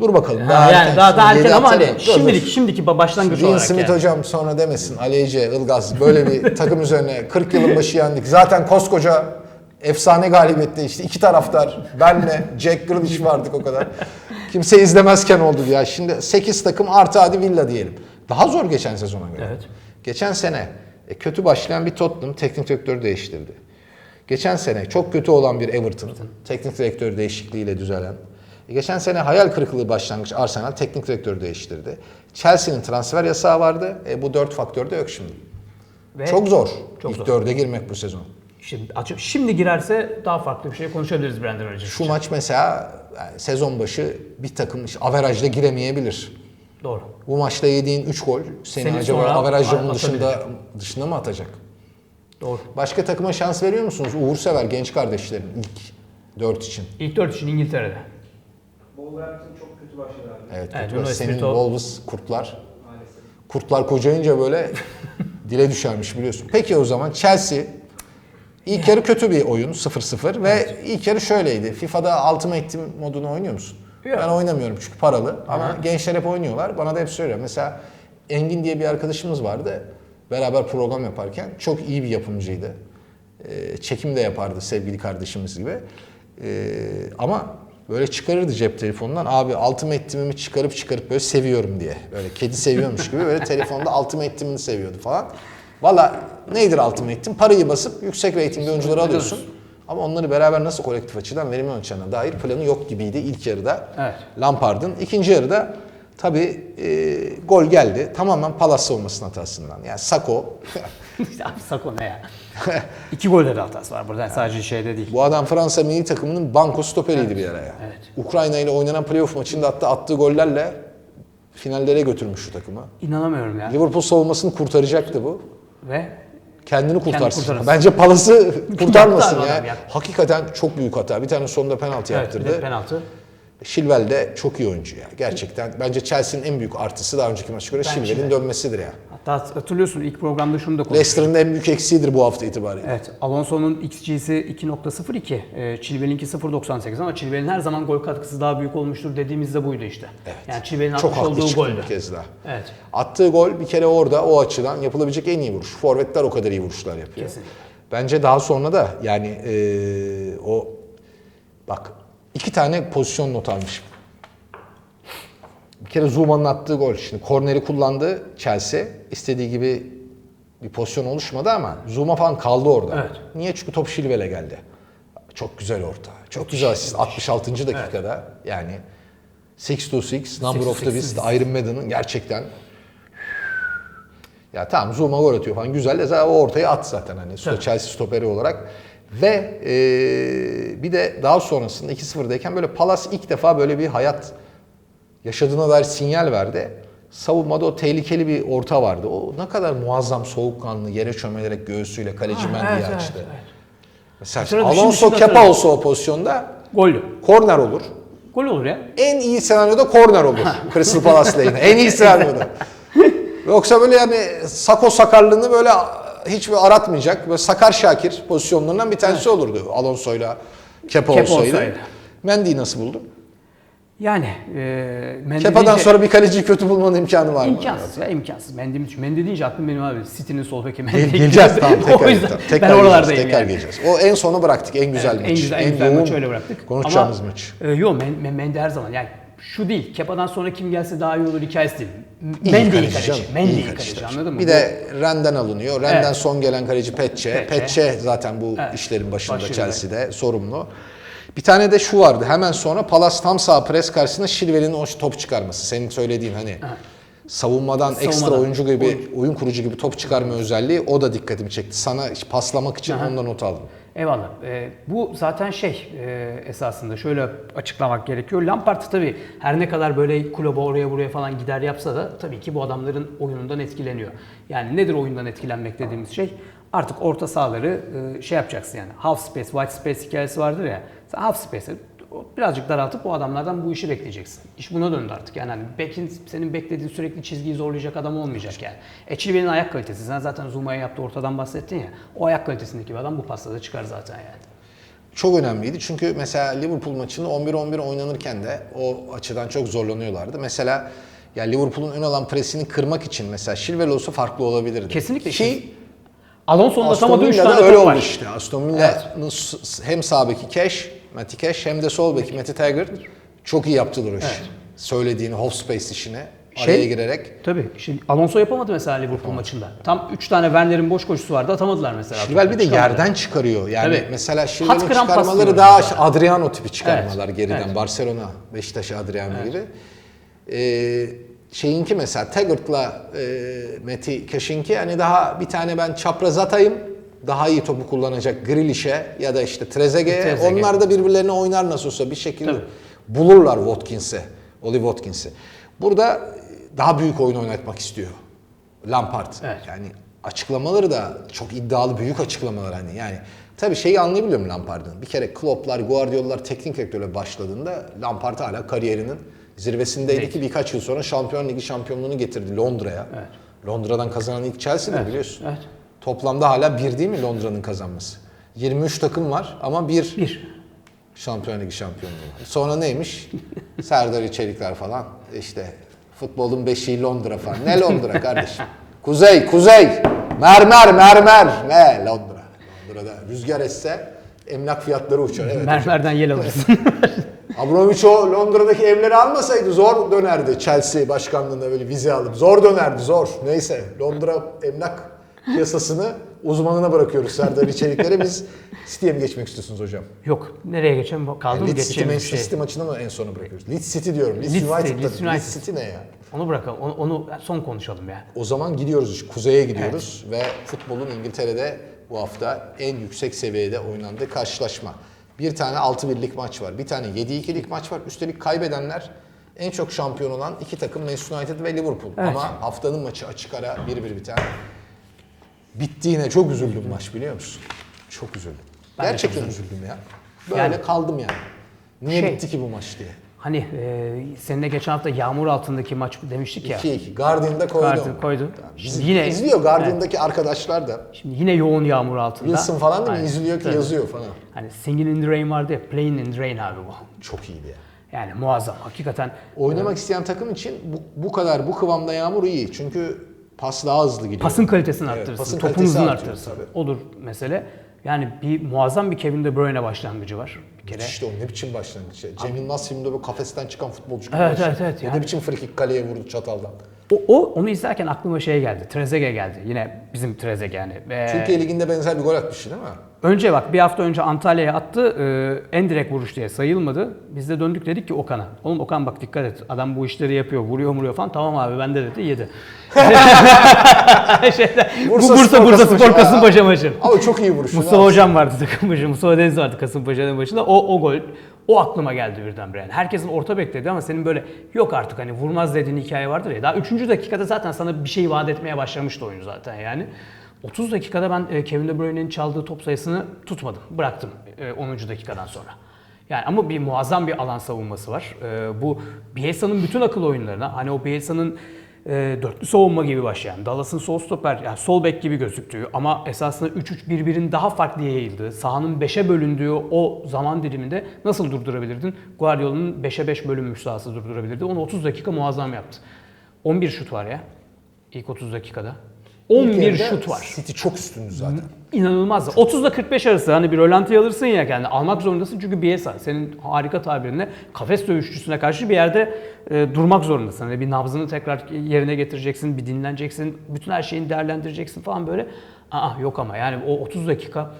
Dur bakalım. Ha, yani erken. daha, daha erken ama hani da- dur, şimdilik şimdiki ba- başlangıç Dean olarak Smith yani. hocam sonra demesin Ali Ece, Ilgaz böyle bir takım üzerine 40 yılın başı yendik. Zaten koskoca efsane galibiyette işte iki taraftar benle Jack Grealish vardık o kadar. Kimse izlemezken oldu ya. Şimdi 8 takım artı hadi Villa diyelim. Daha zor geçen sezona göre. Evet. Geçen sene e, kötü başlayan bir Tottenham teknik direktörü değiştirdi. Geçen sene çok kötü olan bir Everton teknik direktör değişikliğiyle düzelen. E, Geçen sene hayal kırıklığı başlangıç Arsenal teknik direktörü değiştirdi. Chelsea'nin transfer yasağı vardı. E, bu dört faktör de yok şimdi. Ve çok zor. çok İlk zor. dörde girmek bu sezon. Şimdi, açıp, şimdi girerse daha farklı bir şey konuşabiliriz Brandon Rodgers Şu için. maç mesela yani sezon başı bir takım işte averajla giremeyebilir. Doğru. Bu maçta yediğin 3 gol seni Seni acaba atabilir. dışında dışında mı atacak? Doğru. Başka takıma şans veriyor musunuz? Uğur Sever genç kardeşlerin ilk 4 için. İlk dört için İngiltere'de. Wolverhampton çok kötü başladı abi Evet, Evet, kötü. Senin Espirito- Wolves kurtlar. maalesef. Kurtlar kocayınca böyle dile düşermiş biliyorsun. Peki o zaman Chelsea ilk yarı kötü bir oyun 0-0 ve ilk yarı şöyleydi. FIFA'da Ultimate Team modunu oynuyor musun? Yok. Ben oynamıyorum çünkü paralı ama gençler hep oynuyorlar. Bana da hep söylüyor. Mesela Engin diye bir arkadaşımız vardı. Beraber program yaparken çok iyi bir yapımcıydı. Ee, çekim de yapardı sevgili kardeşimiz gibi. Ee, ama böyle çıkarırdı cep telefonundan abi Ultimate Team'imi çıkarıp çıkarıp böyle seviyorum diye. Böyle kedi seviyormuş gibi böyle telefonda Ultimate Team'ini seviyordu falan. Valla nedir Ultimate Team? Parayı basıp yüksek reytingli oyuncuları alıyorsun. Ama onları beraber nasıl kolektif açıdan verimli oynayacağına dair planı yok gibiydi ilk yarıda. Evet. Lampard'ın. İkinci yarıda tabii e, gol geldi. Tamamen Palace savunmasının hatasından. Yani Sako Abi Sako ne ya? İki golde de hatası var burada sadece şeyde değil. Bu adam Fransa milli takımının banko stoperiydi bir ara ya. Evet. Ukrayna ile oynanan playoff maçında hatta attığı gollerle finallere götürmüş şu takımı. İnanamıyorum ya. Liverpool savunmasını kurtaracaktı bu. Ve Kendini kurtarsın. kurtarsın. Bence Palas'ı kurtarmasın Yaptı ya. adam ya. Hakikaten çok büyük hata. Bir tane sonunda penaltı evet, bir de yaptırdı. penaltı. Chilwell de çok iyi oyuncu ya. Gerçekten bence Chelsea'nin en büyük artısı daha önceki maça göre Chilwell'in dönmesidir ya. Hatta hatırlıyorsun ilk programda şunu da konuştuk. Leicester'ın en büyük eksiğidir bu hafta itibariyle. Evet, Alonso'nun XG'si 2.02, e, Chilwell'inki 0.98 ama Chilwell'in her zaman gol katkısı daha büyük olmuştur dediğimizde buydu işte. Evet. Yani Chilwell'in atmış olduğu goldü. bir kez daha. Evet, Attığı gol bir kere orada o açıdan yapılabilecek en iyi vuruş. Forvetler o kadar iyi vuruşlar yapıyor. Kesinlikle. Bence daha sonra da yani eee, o bak iki tane pozisyon not almışım. Bir kere Zuma'nın attığı gol. Şimdi korneri kullandı Chelsea. İstediği gibi bir pozisyon oluşmadı ama Zuma falan kaldı orada. Evet. Niye? Çünkü top Chilwell'e geldi. Çok güzel orta. Çok güzel asist. 66. dakikada yani 6 to 6, number of the beast, Iron Maiden'ın gerçekten ya tamam Zuma gol atıyor falan güzel de zaten o ortaya at zaten hani Tabii. Chelsea stoperi olarak. Ve e, bir de daha sonrasında 2-0'dayken böyle Palace ilk defa böyle bir hayat yaşadığına dair sinyal verdi. Savunmada o tehlikeli bir orta vardı. O ne kadar muazzam soğukkanlı yere çömelerek göğsüyle kaleci Ha, Mendy'yi evet, açtı. evet, evet. Mesela Alonso Kepa olsa o pozisyonda goldü. korner olur. Gol olur ya. En iyi senaryoda korner olur. Crystal Palace lehine. En iyi senaryoda. Yoksa böyle yani Sako sakarlığını böyle hiçbir aratmayacak. Böyle Sakar Şakir pozisyonlarından bir tanesi olurdu. Alonso'yla Kepa, Kepa olsaydı. olsaydı. Mendy'yi nasıl buldun? Yani e, Mendy Kepa'dan deyince- sonra bir kaleciyi kötü bulmanın imkanı var mı? İmkansız ya imkansız. Mendy, Mendy deyince aklım benim abi City'nin sol beki Mendy. Gel- Geleceğiz tamam tekrar. o yüzden tamam, ben tekrar geleceğiz, oralardayım tekrar yani. geleceğiz. O en sonu bıraktık en güzel Evet, maç. En güzel, en güzel maçı öyle bıraktık. Konuşacağımız Ama, maç. E, yok Men, Men- Mendy her zaman yani şu değil. Kepa'dan sonra kim gelse daha iyi olur hikayesi değil. Mendy kaleci kaleci. Mendy kaleci tabii. anladın mı? Bir de Ren'den alınıyor. Ren'den Evet. son gelen kaleci Petçe. Petçe. Petçe zaten bu Evet. işlerin başında Başında. Chelsea'de sorumlu. Bir tane de şu vardı. Hemen sonra Palace tam sağ pres karşısında Chilwell'in o top çıkarması. Senin söylediğin hani savunmadan, ekstra Savunmadan. oyuncu gibi, oyun kurucu gibi top çıkarma özelliği o da dikkatimi çekti. Sana paslamak için Aha. ondan not aldım. Eyvallah. Ee, bu zaten şey e, esasında şöyle açıklamak gerekiyor. Lampard tabii her ne kadar böyle kulübe oraya buraya falan gider yapsa da tabii ki bu adamların oyunundan etkileniyor. Yani nedir oyundan etkilenmek dediğimiz şey? Artık orta sahaları e, şey yapacaksın yani. Half space, white space hikayesi vardır ya. Sen half space'e birazcık daraltıp bu adamlardan bu işi bekleyeceksin. İş buna döndü artık. Yani hani bekin, senin beklediğin sürekli çizgiyi zorlayacak adam olmayacak yani. E Chilwell'in ayak kalitesi. Sen zaten Zuma'ya yaptığı ortadan bahsettin ya. O ayak kalitesindeki bir adam bu pasta da çıkar zaten yani. çok önemliydi. Çünkü mesela Liverpool maçında 11-11 oynanırken de o açıdan çok zorlanıyorlardı. Mesela ya Liverpool'un ön alan presini kırmak için mesela Chilwell farklı olabilirdi. Kesinlikle. Ki Alonso'nun atamadığı 3 Villa'da tane öyle top oldu var. işte. Aston Villa'nın s- hem sağ beki Cash, Cash hem de sol beki Matty Taggart çok iyi yaptılar o işi. Söylediğini half space araya Şey- girerek. Tabii. Şimdi Alonso yapamadı mesela Liverpool maçında. Tam 3 tane Werner'in boş koşusu vardı atamadılar mesela. Chilwell bir de yerden çıkarıyor. Yani Tabii. mesela kram çıkarmaları daha mesela. Adriano tipi çıkarmalar Evet, geriden. evet. Barcelona, Beşiktaş Adriano gibi. Ee, şeyinki mesela Taggart'la e, Meti Cash'inki hani daha bir tane ben çapraz atayım daha iyi topu kullanacak Grealish'e ya da işte Trezeguet'e. Trezeguet. Onlar da birbirlerine oynar nasıl olsa bir şekilde Tabii. bulurlar Watkins'e. Oli Watkins'e. Burada daha büyük oyun oynatmak istiyor Lampard. Evet. Yani açıklamaları da çok iddialı büyük açıklamalar hani yani. Tabii şeyi anlayabiliyorum Lampard'ın. Bir kere Klopp'lar, Guardiola'lar teknik direktörle başladığında Lampard hala kariyerinin zirvesindeydi Evet. ki birkaç yıl sonra Şampiyon Ligi şampiyonluğunu getirdi Londra'ya. Evet. Londra'dan kazanan ilk Chelsea'dir Evet, biliyorsun. evet. Toplamda hala bir değil mi Londra'nın kazanması? 23 takım var ama bir Bir. Şampiyon Ligi şampiyonluğu. Sonra neymiş? Serdar İçerikler falan. İşte futbolun beşiği Londra falan. Ne Londra kardeşim? Kuzey, kuzey. Mermer, mermer. Ne Londra? Londra'da rüzgar esse emlak fiyatları uçar. Evet. Mermerden yel alırsın. Abramovich o Londra'daki evleri almasaydı zor dönerdi Chelsea başkanlığında böyle vize alıp. Zor dönerdi zor. Neyse Londra emlak piyasasını uzmanına bırakıyoruz Serdar İçeriklere. Biz City'ye mi geçmek istiyorsunuz hocam? Yok. Nereye geçeceğim? Kaldı mı Leeds City geçeceğim Manchester şey. City maçını mı en sona bırakıyoruz? Leeds City diyorum. Leeds, Leeds City, United, Leeds tabii. Leeds United. City ne ya? Onu bırakalım. Onu, onu son konuşalım ya. O zaman gidiyoruz, kuzeye gidiyoruz ve futbolun İngiltere'de bu hafta en yüksek seviyede oynandığı karşılaşma. Bir tane 6-1'lik maç var, bir tane 7-2'lik maç var. Üstelik kaybedenler en çok şampiyon olan iki takım Manchester United ve Liverpool. Evet. Ama haftanın maçı açık ara 1-1 biten. Bittiğine çok üzüldüm maç biliyor musun? Çok üzüldüm. Ben de Gerçekten çok üzüldüm ya. Böyle Yani- kaldım yani. Niye Şey- bitti ki bu maç diye. Hani e, seninle geçen hafta yağmur altındaki maç demiştik ya. 2-2. Guardian'da koydu. Guardian koydu. Şimdi yine izliyor Guardian'daki arkadaşlar da. Şimdi yine yoğun yağmur altında. Wilson falan değil mi? Aynen. İzliyor ki Tabii. yazıyor falan. Hani Singing in the Rain vardı ya, Playing in the Rain abi bu. Çok iyiydi ya. Yani muazzam. Hakikaten Oynamak isteyen takım için bu, bu kadar bu kıvamda yağmur iyi. Çünkü pas daha hızlı gidiyor. pasın kalitesini Evet, arttırırsın, pasın topun kalitesi hızını artıyor arttırırsın. tabii. Odur mesele. Yani bir muazzam bir Kevin De Bruyne başlangıcı var bir kere. İşte o ne biçim başlangıç. ya. Cem Yılmaz filmde böyle kafesten çıkan futbolcu gibi. Evet, evet, evet, O yani. Ne biçim frikik kaleye vurdu çataldan. O, o onu izlerken aklıma şey geldi. Trezeguet geldi. Yine bizim Trezeguet yani. Ee, Türkiye Ligi'nde benzer bir gol atmıştı değil mi? Önce bak bir hafta önce Antalya'ya attı. e, en direkt vuruş diye sayılmadı. Biz de döndük dedik ki Okan'a. Oğlum Okan bak dikkat et. Adam bu işleri yapıyor. Vuruyor vuruyor falan. Tamam abi ben de dedi yedi. Şeyde, bu Bursa Bursa Spor Bursa Kasımpaşa. Spor Kasımpaşa maçı. Ama çok iyi vuruş. Mustafa Hocam vardı takım başı. Mustafa Deniz vardı Kasımpaşa'nın başında. O, o gol o aklıma geldi birdenbire. Yani herkesin orta bekledi ama senin böyle yok artık hani vurmaz dediğin hikaye vardır ya. Daha 3. dakikada zaten sana bir şey vaat etmeye başlamıştı oyuncu zaten yani. 30 dakikada ben e, Kevin De Bruyne'nin çaldığı top sayısını tutmadım. Bıraktım e, 10. dakikadan sonra. Yani ama bir muazzam bir alan savunması var. E, bu Bielsa'nın bütün akıl oyunlarına hani o Bielsa'nın e, dörtlü savunma gibi başlayan, Dallas'ın sol stoper, yani sol bek gibi gözüktüğü ama esasında 3-3-1-1'in daha farklı yayıldığı, sahanın 5'e bölündüğü o zaman diliminde nasıl durdurabilirdin? Guardiola'nın 5'e 5 bölünmüş sahası durdurabilirdi. Onu 30 dakika muazzam yaptı. 11 şut var ya ilk 30 dakikada. 11 şut var. City çok üstündü zaten. İnanılmaz. 30 ile 45 arası hani bir rölanti alırsın ya kendini. Almak zorundasın çünkü Bielsa senin harika tabirinle kafes dövüşçüsüne karşı bir yerde e, durmak zorundasın. Hani bir nabzını tekrar yerine getireceksin, bir dinleneceksin, bütün her şeyini değerlendireceksin falan böyle. Aa yok ama yani o 30 dakika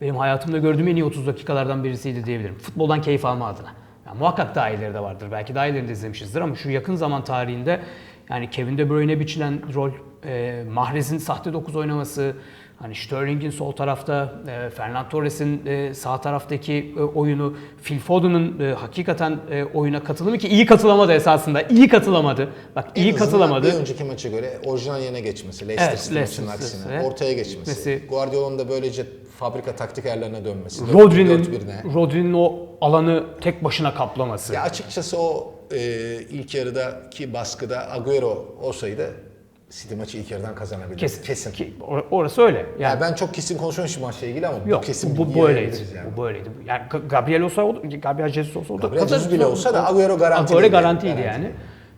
benim hayatımda gördüğüm en iyi 30 dakikalardan birisiydi diyebilirim. Futboldan keyif alma adına. Yani muhakkak daha iyileri de vardır. Belki daha iyilerini de izlemişizdir ama şu yakın zaman tarihinde yani Kevin De Bruyne biçilen rol, e, Mahrez'in sahte 9 oynaması, hani Sterling'in sol tarafta, e, Fernan Torres'in e, sağ taraftaki e, oyunu, Phil Foden'ın e, hakikaten e, oyuna katılımı ki iyi katılamadı esasında. iyi katılamadı. Bak En iyi katılamadı. Bir önceki maça göre orijinal yerine geçmesi, Leicester Evet, City Leicester maçının aksine ortaya geçmesi. Guardiola'nın da böylece fabrika taktik ayarlarına dönmesi. Rodri'nin 4-1'ine. Rodri'nin o alanı tek başına kaplaması. Ya açıkçası o e, ilk yarıdaki baskıda Agüero olsaydı City maçı ilk yarıdan kazanabilir. Kesin. Kesin. Ki, or- orası öyle. Yani Yani ben çok kesin konuşuyorum şu maçla ilgili ama Yok bu kesin bu, bilgi bu öyleydi. yayabiliriz yani. Bu böyleydi. Yani Gabriel olsa Gabriel Jesus olsa oldu. Gabriel Jesus bile olsa da Agüero garantiydi Agüero yani. garantiydi Garanti. yani.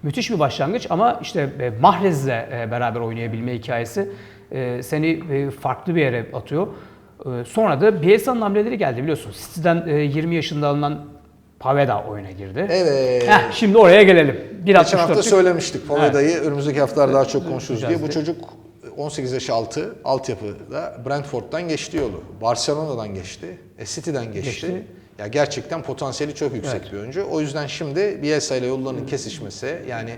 Müthiş bir başlangıç ama işte e, Mahrez'le e, beraber oynayabilme hikayesi e, seni farklı bir yere atıyor. Sonra da Bielsa'nın hamleleri geldi biliyorsun. City'den e, 20 yaşında alınan Paveda oyuna girdi. Evet. Heh, şimdi oraya gelelim. 1.64'lük Geçen hafta söylemiştik Paveda'yı önümüzdeki haftalar daha çok konuşuruz diye. Bu çocuk 18 yaş altı altyapıda Brentford'dan geçti yolu. Barcelona'dan geçti. E, City'den geçti. Geçti. Ya gerçekten potansiyeli çok yüksek Evet. bir oyuncu. O yüzden şimdi Bielsa ile yollarının kesişmesi yani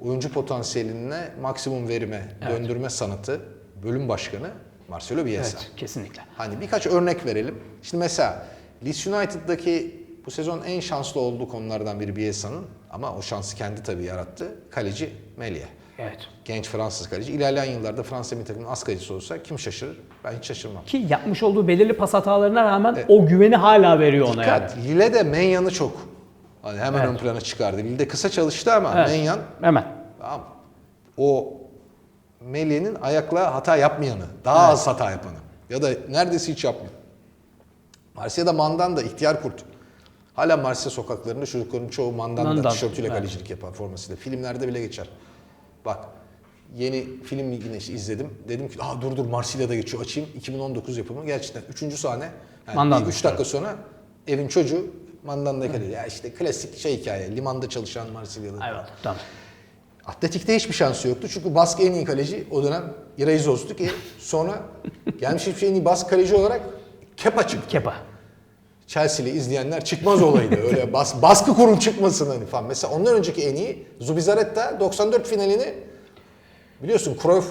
oyuncu potansiyeline maksimum verime döndürme sanatı bölüm başkanı Marcelo Bielsa. Evet, kesinlikle. Hani birkaç örnek verelim. Şimdi mesela Leeds United'daki bu sezon en şanslı olduğu konulardan biri Bielsa'nın ama o şansı kendi tabii yarattı. Kaleci Melia. Evet. Genç Fransız kaleci. İlerleyen yıllarda Fransa milli takımının az kalecisi olsa kim şaşırır? Ben hiç şaşırmam. Ki yapmış olduğu belirli pas hatalarına rağmen o güveni hala veriyor ona yani. Dikkat, Lille de Menyan'ı çok hani hemen Evet. ön plana çıkardı. Lille'de kısa çalıştı ama Evet. Menyan Hemen. tamam, o Melia'nın ayakla hata yapmayanı, daha az hata yapanı ya da neredeyse hiç yapmıyor. Marsilya'da Mandanda ihtiyar kurt. Hala Marsilya sokaklarında çocukların çoğu Mandanda Mandanda, tişörtüyle evet. kalecilik yapar formasıyla. Filmlerde bile geçer. Bak yeni film yine izledim. Dedim ki Aa, dur dur Marsilya'da geçiyor açayım. 2019 yapımı gerçekten. Üçüncü sahne. Yani Mandanda, 3 dakika sonra evin çocuğu Mandanda kaleci. Ya işte klasik şey hikaye. Limanda çalışan Marsilyalı. Evet. Tamam. Atletik'te hiçbir şansı yoktu. Çünkü Bask en iyi kaleci o dönem Ireizos'tu ki sonra gelmiş hiçbir şey en iyi Bask kaleci olarak Kepa çıktı. Kepa. Chelsea'li izleyenler çıkmaz olaydı. Öyle bas, baskı kurun çıkmasın hani falan. Mesela ondan önceki en iyi Zubizarreta 94 finalini biliyorsun Cruyff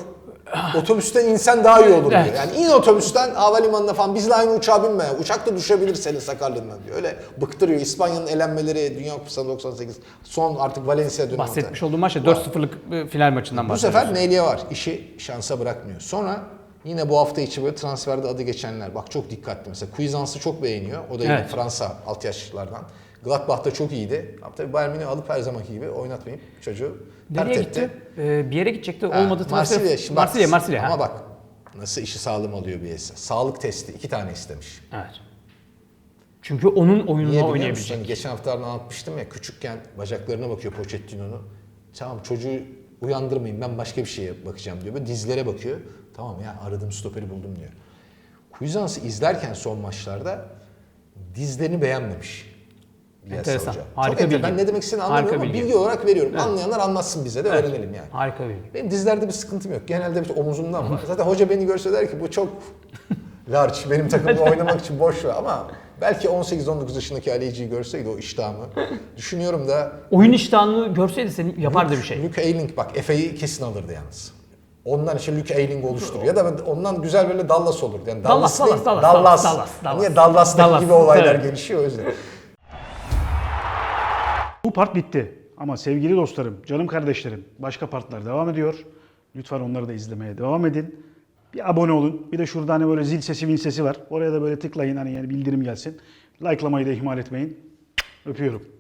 otobüsten insen daha iyi olur diyor. Evet. Yani in otobüsten havalimanına falan bizle aynı uçağa binme. Uçak da düşebilir senin sakarlığından diyor. Öyle bıktırıyor. İspanya'nın elenmeleri Dünya Kupası'nda 98 son artık Valencia dönemi. Bahsetmiş olduğum maç da 4-0'lık e, final maçından Bu bahsediyoruz. sefer Meliye var. İşi şansa bırakmıyor. Sonra yine bu hafta içi böyle transferde adı geçenler. Bak çok dikkatli mesela. Cuisans'ı çok beğeniyor. O da yine Evet. Fransa alt yaşlardan. Gladbach'ta çok iyiydi. Ama tabii Bayern Münih alıp her zamanki gibi oynatmayıp çocuğu pert Nereye etti. gitti? Ee, bir yere gidecekti. Ha, Olmadı transfer. Marsilya. Şimdi bak, Marsilya, Marsilya. Ama ha. bak nasıl işi sağlam alıyor Bielsa. Sağlık testi iki tane istemiş. Evet. Çünkü onun oyununa biliyor musun? oynayabilecek. Hani geçen haftalarda anlatmıştım ya küçükken bacaklarına bakıyor Pochettino'nun. Tamam çocuğu uyandırmayın ben başka bir şeye bakacağım diyor. Böyle dizlere bakıyor. Tamam ya aradığım stoperi buldum diyor. Cuisans'ı izlerken son maçlarda dizlerini beğenmemiş. Enteresan. Hoca. Harika Çok bilgi. Ben ne demek istediğini Harika anlamıyorum ama bilgi. bilgi olarak veriyorum. Anlayanlar anlatsın bize de öğrenelim yani. Harika bir. Benim dizlerde bir sıkıntım yok. Genelde bir omuzumdan var. Zaten hoca beni görse der ki bu çok large. Benim takımda oynamak için boş ver ama belki 18-19 yaşındaki Alici'yi görseydi o iştahımı. Düşünüyorum da Oyun iştahını görseydi seni yapardı bir şey. Luke Ayling bak Efe'yi kesin alırdı yalnız. Ondan işte Luke Ayling oluşturur. Ya da ondan güzel böyle Dallas olur. Yani Dallas, değil, Dallas, Dallas, Dallas, Dallas, Dallas. Niye Dallas'taki Dallas, gibi olaylar evet. gelişiyor o yüzden. Bu part bitti. Ama sevgili dostlarım, canım kardeşlerim, başka partlar devam ediyor. Lütfen onları da izlemeye devam edin. Bir abone olun. Bir de şurada hani böyle zil sesi, min sesi var. Oraya da böyle tıklayın hani yani bildirim gelsin. Like'lamayı da ihmal etmeyin. Öpüyorum.